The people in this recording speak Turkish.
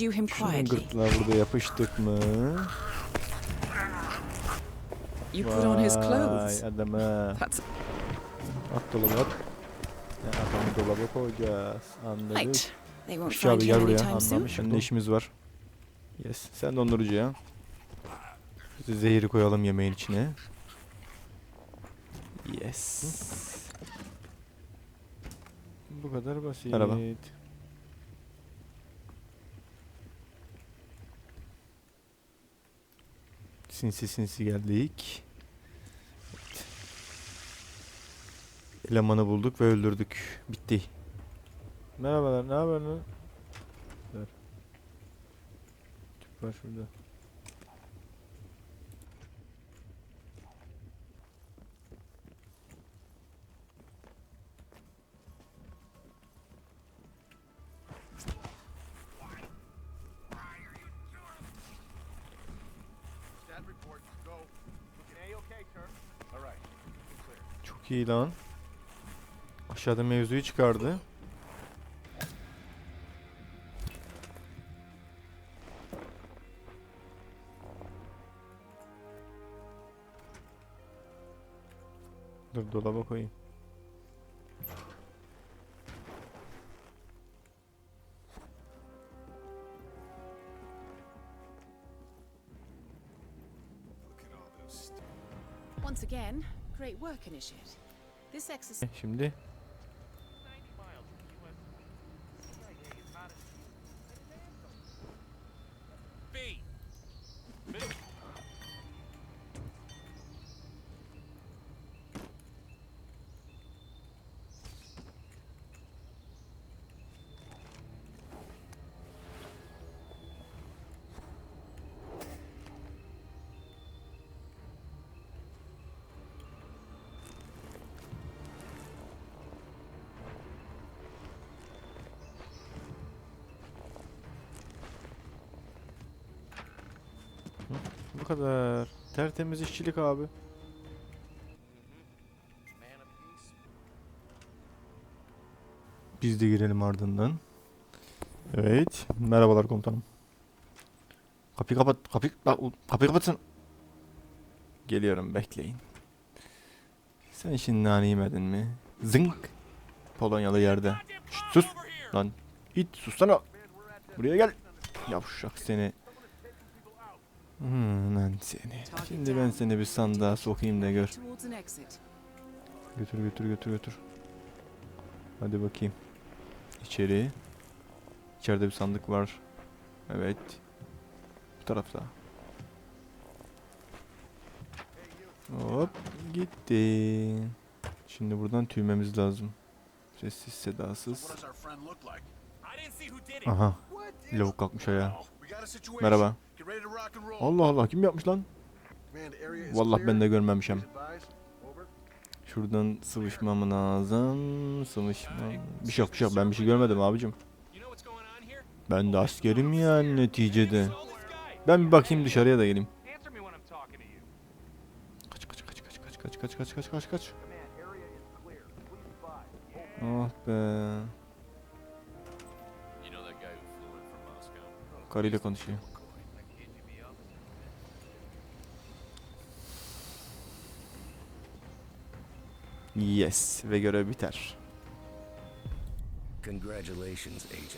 Şunun gırtlağı burada yapıştık mı? You put on his clothes. Vay adama. That's At dolaba at. Ya adamı dolaba koyacağız. Anladık. right. They won't Kuş abi find gel buraya. anytime soon. Anlamış. Ne işimiz var? Yes. Sen dondurucu ya. Biz de Zehri koyalım yemeğin içine. Yes. Bu kadar basit. Merhaba. Sinsi sinsi geldik. Evet. Elemanı bulduk ve öldürdük. Bitti. Merhabalar, ne haber? Ver. Tüp var şurada. Çok iyi lan. Aşağıda mevzuyu çıkardı. Dur dolaba koyayım. Once again, Şimdi bu kadar. Tertemiz işçilik abi. Biz de girelim ardından. Evet. Merhabalar komutanım. Kapıyı kapat. Kapıyı, kapıyı kapatsın. Geliyorum bekleyin. Sen şimdi nane yemedin mi? Zınk. Polonyalı yerde. Şşt, sus. Lan it sussana. Buraya gel. Yavşak seni. Hmm, lan seni. Şimdi ben seni bir sandığa sokayım da gör. Götür götür götür götür. Hadi bakayım. İçeri. İçeride bir sandık var. Evet. Bu tarafta. Hop gitti. Şimdi buradan tüymemiz lazım. Sessiz sedasız. Aha. Lavuk kalkmış ayağa. Merhaba. Allah Allah kim yapmış lan? Vallahi ben de görmemişim. Şuradan sıvışmam lazım. Sıvışmam. Bir şey yok bir şey yok. Ben bir şey görmedim abicim. Ben de askerim yani neticede. Ben bir bakayım dışarıya da geleyim. Kaç kaç kaç kaç kaç kaç kaç kaç kaç kaç kaç. Ah be. You know Yes ve görev biter. Congratulations, Agent.